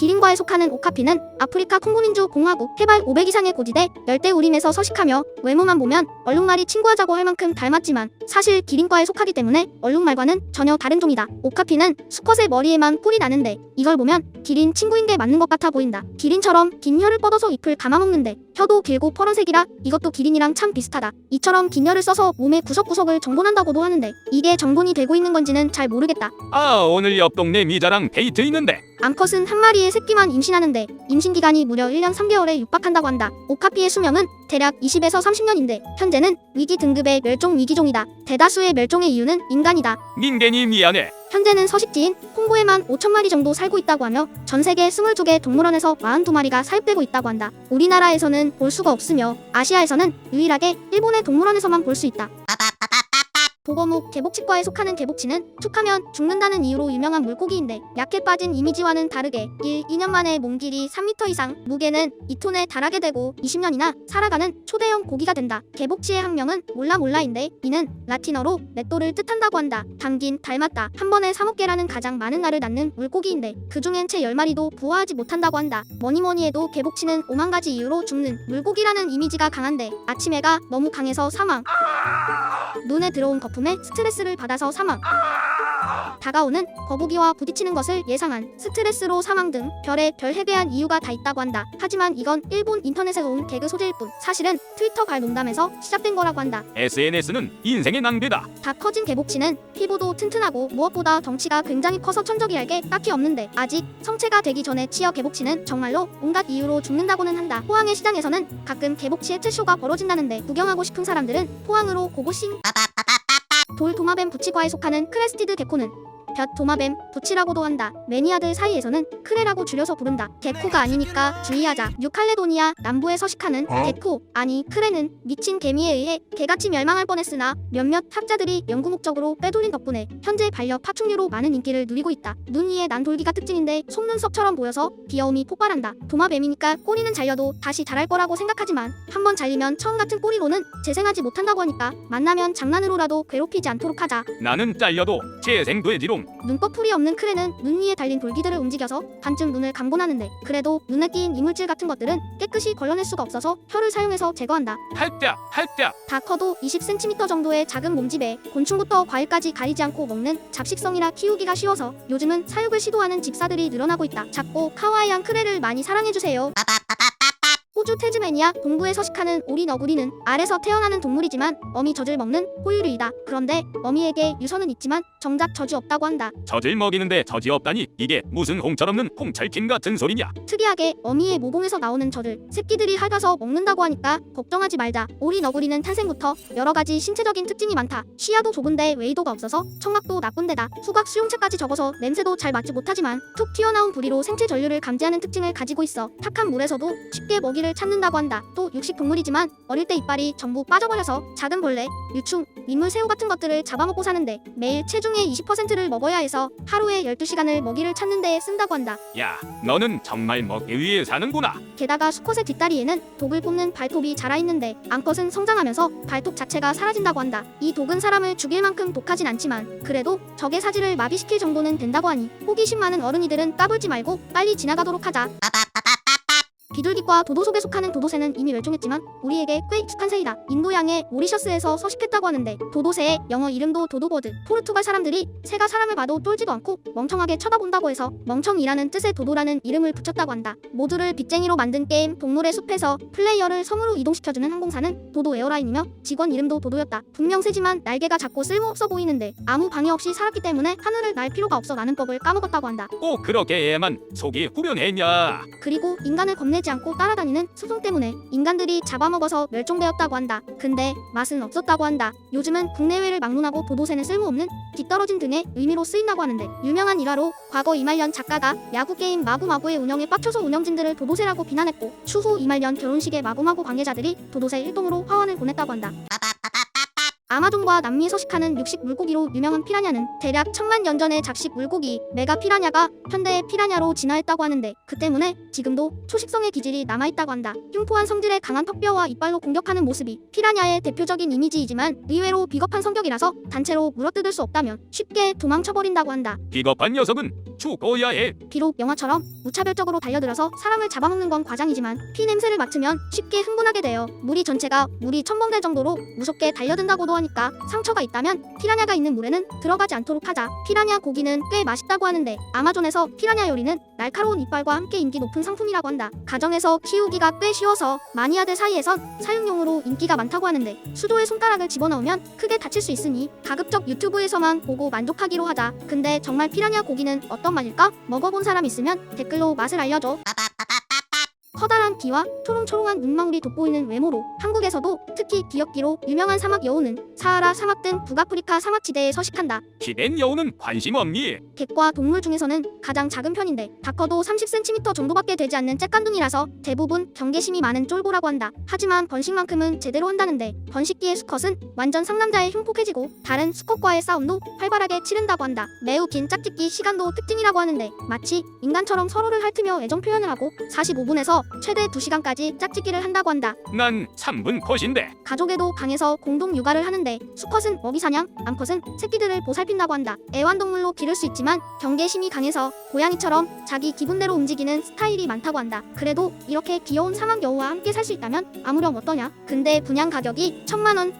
기린과에 속하는 오카피는 아프리카 콩고민주 공화국 해발 500 이상의 고지대 열대 우림에서 서식하며 외모만 보면 얼룩말이 친구하자고 할 만큼 닮았지만 사실 기린과에 속하기 때문에 얼룩말과는 전혀 다른 종이다. 오카피는 수컷의 머리에만 뿔이 나는데 이걸 보면 기린 친구인 게 맞는 것 같아 보인다. 기린처럼 긴 혀를 뻗어서 잎을 감아먹는데 혀도 길고 퍼런색이라 이것도 기린이랑 참 비슷하다. 이처럼 긴 혀를 써서 몸의 구석구석을 정돈한다고도 하는데 이게 정돈이 되고 있는 건지는 잘 모르겠다. 아 오늘 옆 동네 미자랑 데이트 있는데 암컷은 한 마리의 새끼만 임신하는데 임신 기간이 무려 1년 3개월에 육박한다고 한다. 오카피의 수명은 대략 20에서 30년인데 현재는 위기 등급의 멸종 위기종이다. 대다수의 멸종의 이유는 인간이다. 민겐이 미안해 현재는 서식지인 콩고에만 5천 마리 정도 살고 있다고 하며 전 세계 22개 동물원에서 42마리가 사육되고 있다고 한다. 우리나라에서는 볼 수가 없으며 아시아에서는 유일하게 일본의 동물원에서만 볼 수 있다. 보거묵 개복치과에 속하는 개복치는 툭하면 죽는다는 이유로 유명한 물고기인데 약해 빠진 이미지와는 다르게 1, 2년 만에 몸 길이 3m 이상, 무게는 2톤에 달하게 되고 20년이나 살아가는 초대형 고기가 된다. 개복치의 학명은 몰라몰라인데 이는 라틴어로 맷돌을 뜻한다고 한다. 담긴 닮았다. 한 번에 3억 개라는 가장 많은 알을 낳는 물고기인데 그중엔 채 10마리도 부화하지 못한다고 한다. 뭐니뭐니 해도 개복치는 5만 가지 이유로 죽는 물고기라는 이미지가 강한데 아침 해가 너무 강해서 사망. 눈에 들어온 거품에 스트레스를 받아서 사망. 다가오는 거북이와 부딪히는 것을 예상한 스트레스로 사망 등 별의 별 해괴한 이유가 다 있다고 한다. 하지만 이건 일본 인터넷에서 온 개그 소재일 뿐 사실은 트위터 갈 농담에서 시작된 거라고 한다. SNS는 인생의 낭비다 다 커진 개복치는 피부도 튼튼하고 무엇보다 덩치가 굉장히 커서 천적이할 게 딱히 없는데 아직 성체가 되기 전에 치어 개복치는 정말로 온갖 이유로 죽는다고는 한다. 포항의 시장에서는 가끔 개복치의 트쇼가 벌어진다는데 구경하고 싶은 사람들은 포항으로 고고싱 돌 도마뱀 부치과에 속하는 크레스티드 개코는 볕 도마뱀 부치라고도 한다. 매니아들 사이에서는 크레라고 줄여서 부른다. 개코가 아니니까 주의하자. 뉴칼레도니아 남부에 서식하는 개코 아니 크레는 미친 개미에 의해 개같이 멸망할 뻔했으나 몇몇 학자들이 연구 목적으로 빼돌린 덕분에 현재 반려 파충류로 많은 인기를 누리고 있다. 눈 위에 난 돌기가 특징인데 속눈썹처럼 보여서 귀여움이 폭발한다. 도마뱀이니까 꼬리는 잘려도 다시 자랄 거라고 생각하지만 한번 잘리면 처음 같은 꼬리로는 재생하지 못한다고 하니까 만나면 장난으로라도 괴롭히지 않도록 하자. 나는 잘려도 재생돼지롱 눈꺼풀이 없는 크레는 눈 위에 달린 돌기들을 움직여서 반쯤 눈을 감곤하는데 그래도 눈에 띈 이물질 같은 것들은 깨끗이 걸러낼 수가 없어서 혀를 사용해서 제거한다. 할때 할때 다 커도 20cm 정도의 작은 몸집에 곤충부터 과일까지 가리지 않고 먹는 잡식성이라 키우기가 쉬워서 요즘은 사육을 시도하는 집사들이 늘어나고 있다. 작고 카와이한 크레를 많이 사랑해주세요. 호주 테즈메니아 동부에 서식하는 오리 너구리는 알에서 태어나는 동물이지만 어미 젖을 먹는 포유류이다. 그런데 어미에게 유서는 있지만 정작 젖이 없다고 한다. 젖을 먹이는데 젖이 없다니 이게 무슨 홍철없는 홍찰킨 같은 소리냐 특이하게 어미의 모공에서 나오는 젖을 새끼들이 핥아서 먹는다고 하니까 걱정하지 말자. 오리 너구리는 탄생부터 여러 가지 신체적인 특징이 많다. 시야도 좁은데 웨이도가 없어서 청각도 나쁜 데다 후각 수용체까지 적어서 냄새도 잘 맡지 못하지만 툭 튀어나온 부리로 생체 전류를 감지하는 특징을 가지고 있어 탁한 물에서도 쉽게 먹이 를 찾는다고 한다. 또 육식 동물이지만 어릴 때 이빨이 전부 빠져버려서 작은 벌레, 유충, 민물 새우 같은 것들을 잡아먹고 사는데 매일 체중의 20%를 먹어야 해서 하루에 12시간을 먹이를 찾는 데에 쓴다고 한다. 야 너는 정말 먹기 위해 사는구나 게다가 수컷의 뒷다리에는 독을 뽑는 발톱이 자라 있는데 암컷은 성장하면서 발톱 자체가 사라진다고 한다. 이 독은 사람을 죽일 만큼 독하진 않지만 그래도 적의 사지를 마비시킬 정도는 된다고 하니 호기심 많은 어른이들은 까불지 말고 빨리 지나가도록 하자. 비둘기과 도도 속에 속하는 도도새는 이미 멸종했지만 우리에게 꽤 익숙한 새이다. 인도양의 모리셔스에서 서식했다고 하는데 도도새의 영어 이름도 도도버드. 포르투갈 사람들이 새가 사람을 봐도 쫄지도 않고 멍청하게 쳐다본다고 해서 멍청이라는 뜻의 도도라는 이름을 붙였다고 한다. 모두를 빚쟁이로 만든 게임 동물의 숲에서 플레이어를 섬으로 이동시켜주는 항공사는 도도 에어라인이며 직원 이름도 도도였다. 분명 새지만 날개가 작고 쓸모없어 보이는데 아무 방해 없이 살았기 때문에 하늘을 날 필요가 없어 나는 법을 까먹었다고 한다. 꼭 그렇게 애만 속이 후련했냐 그리고 인간을 겁내지 않고 따라다니는 수송 때문에 인간들이 잡아먹어서 멸종되었다고 한다. 근데 맛은 없었다고 한다. 요즘은 국내외를 막론하고 도도새는 쓸모없는 뒤떨어진 등의 의미로 쓰인다고 하는데 유명한 일화로 과거 이말년 작가가 야구 게임 마구마구의 운영에 빡쳐서 운영진들을 도도새라고 비난했고 추후 이말년 결혼식의 마구마구 관계자들이 도도새 일동으로 화환을 보냈다고 한다. 아 마존과 남미에 서식하는 육식 물고기로 유명한 피라냐는 대략 천만 년 전의 잡식 물고기 메가 피라냐가 현대의 피라냐로 진화했다고 하는데 그 때문에 지금도 초식성의 기질이 남아있다고 한다. 흉포한 성질의 강한 턱뼈와 이빨로 공격하는 모습이 피라냐의 대표적인 이미지이지만 의외로 비겁한 성격이라서 단체로 물어뜯을 수 없다면 쉽게 도망쳐버린다고 한다. 비겁한 녀석은 죽어야 해. 비록 영화처럼 무차별적으로 달려들어서 사람을 잡아먹는 건 과장이지만 피 냄새를 맡으면 쉽게 흥분하게 되어 무리 전체가 물이 첨벙될 정도로 무섭게 달려든다고도 하니까 상처가 있다면 피라냐가 있는 물에는 들어가지 않도록 하자. 피라냐 고기는 꽤 맛있다고 하는데 아마존에서 피라냐 요리는 날카로운 이빨과 함께 인기 높은 상품이라고 한다. 가정에서 키우기가 꽤 쉬워서 마니아들 사이에선 사육용으로 인기가 많다고 하는데 수조에 손가락을 집어넣으면 크게 다칠 수 있으니 가급적 유튜브에서만 보고 만족하기로 하자. 근데 정말 피라냐 고기는 어떤 맛일까? 먹어본 사람 있으면 댓글로 맛을 알려줘. 커다란 귀와 초롱초롱한 눈망울이 돋보이는 외모로 한국에서도 특히 귀엽기로 유명한 사막 여우는 사하라 사막 등 북아프리카 사막지대에 서식한다. 키된 여우는 관심 없니? 객과 동물 중에서는 가장 작은 편인데 다 커도 30cm 정도밖에 되지 않는 쬐깐둥이라서 대부분 경계심이 많은 쫄보라고 한다. 하지만 번식만큼은 제대로 한다는데 번식기의 수컷은 완전 상남자의 흉폭해지고 다른 수컷과의 싸움도 활발하게 치른다고 한다. 매우 긴 짝짓기 시간도 특징이라고 하는데 마치 인간처럼 서로를 핥으며 애정 표현을 하고 45분에서 최대 2시간까지 짝짓기를 한다고 한다. 난 3분 컷인데. 가족에도 강해서 공동 육아를 하는데 수컷은 먹이 사냥, 암컷은 새끼들을 보살핀다고 한다. 애완동물로 기를 수 있지만 경계심이 강해서 고양이처럼 자기 기분대로 움직이는 스타일이 많다고 한다. 그래도 이렇게 귀여운 사막 여우와 함께 살 수 있다면 아무렴 어떠냐? 근데 분양 가격이 천만 원.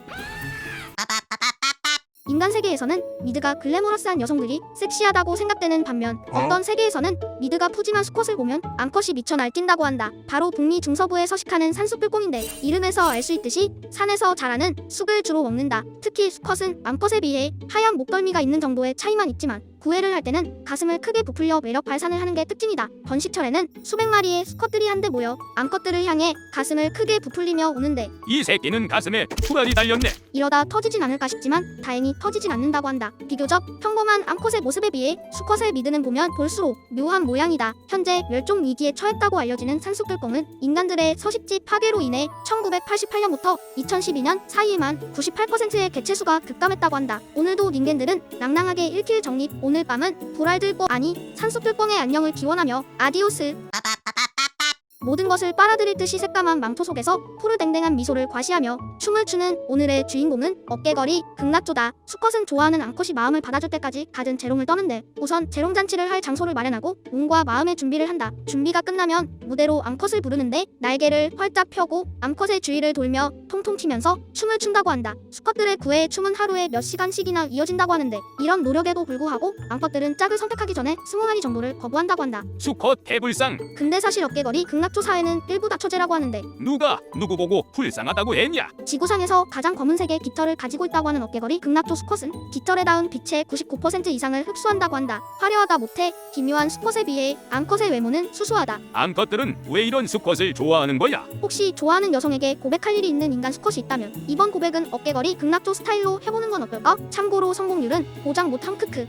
인간 세계에서는 미드가 글래머러스한 여성들이 섹시하다고 생각되는 반면 어떤 세계에서는 미드가 푸짐한 수컷을 보면 암컷이 미쳐 날뛴다고 한다. 바로 북미 중서부에 서식하는 산수뿔공인데 이름에서 알 수 있듯이 산에서 자라는 쑥을 주로 먹는다. 특히 수컷은 암컷에 비해 하얀 목덜미가 있는 정도의 차이만 있지만 구애를 할 때는 가슴을 크게 부풀려 매력 발산을 하는 게 특징이다. 번식철에는 수백 마리의 수컷들이 한데 모여 암컷들을 향해 가슴을 크게 부풀리며 우는데 이 새끼는 가슴에 투알이 달렸네. 이러다 터지진 않을까 싶지만 다행히 터지진 않는다고 한다. 비교적 평범한 암컷의 모습에 비해 수컷의 미드는 보면 볼수록 묘한 모양이다. 현재 멸종 위기에 처했다고 알려지는 산수끌공은 인간들의 서식지 파괴로 인해 1988년부터 2012년 사이에만 98%의 개체수가 급감했다고 한다. 오늘도 닌겐들은 낭낭하게 1킬 정립 오늘 밤은 보랄들보 아니 산수끌공의 안녕을 기원하며 아디오스 모든 것을 빨아들일 듯이 새까만 망토 속에서 푸르댕댕한 미소를 과시하며 춤을 추는 오늘의 주인공은 어깨걸이 극락조다. 수컷은 좋아하는 암컷이 마음을 받아줄 때까지 갖은 재롱을 떠는데 우선 재롱 잔치를 할 장소를 마련하고 몸과 마음의 준비를 한다. 준비가 끝나면 무대로 암컷을 부르는데 날개를 활짝 펴고 암컷의 주위를 돌며 통통 튀면서 춤을 춘다고 한다. 수컷들의 구애의 춤은 하루에 몇 시간씩이나 이어진다고 하는데 이런 노력에도 불구하고 암컷들은 짝을 선택하기 전에 스무 마리 정도를 거부한다고 한다. 수컷 해불상. 근데 사실 어깨걸이 극락 조 사회는 일부 다 처제라고 하는데 누가 누구 보고 불쌍하다고 했냐? 지구상에서 가장 검은색의 깃털을 가지고 있다고 하는 어깨걸이 극락조 수컷은 깃털에 닿은 빛의 99% 이상을 흡수한다고 한다. 화려하다 못해 기묘한 수컷에 비해 암컷의 외모는 수수하다. 암컷들은 왜 이런 수컷을 좋아하는 거야? 혹시 좋아하는 여성에게 고백할 일이 있는 인간 수컷이 있다면 이번 고백은 어깨걸이 극락조 스타일로 해보는 건 어떨까? 참고로 성공률은 보장 못함 크크.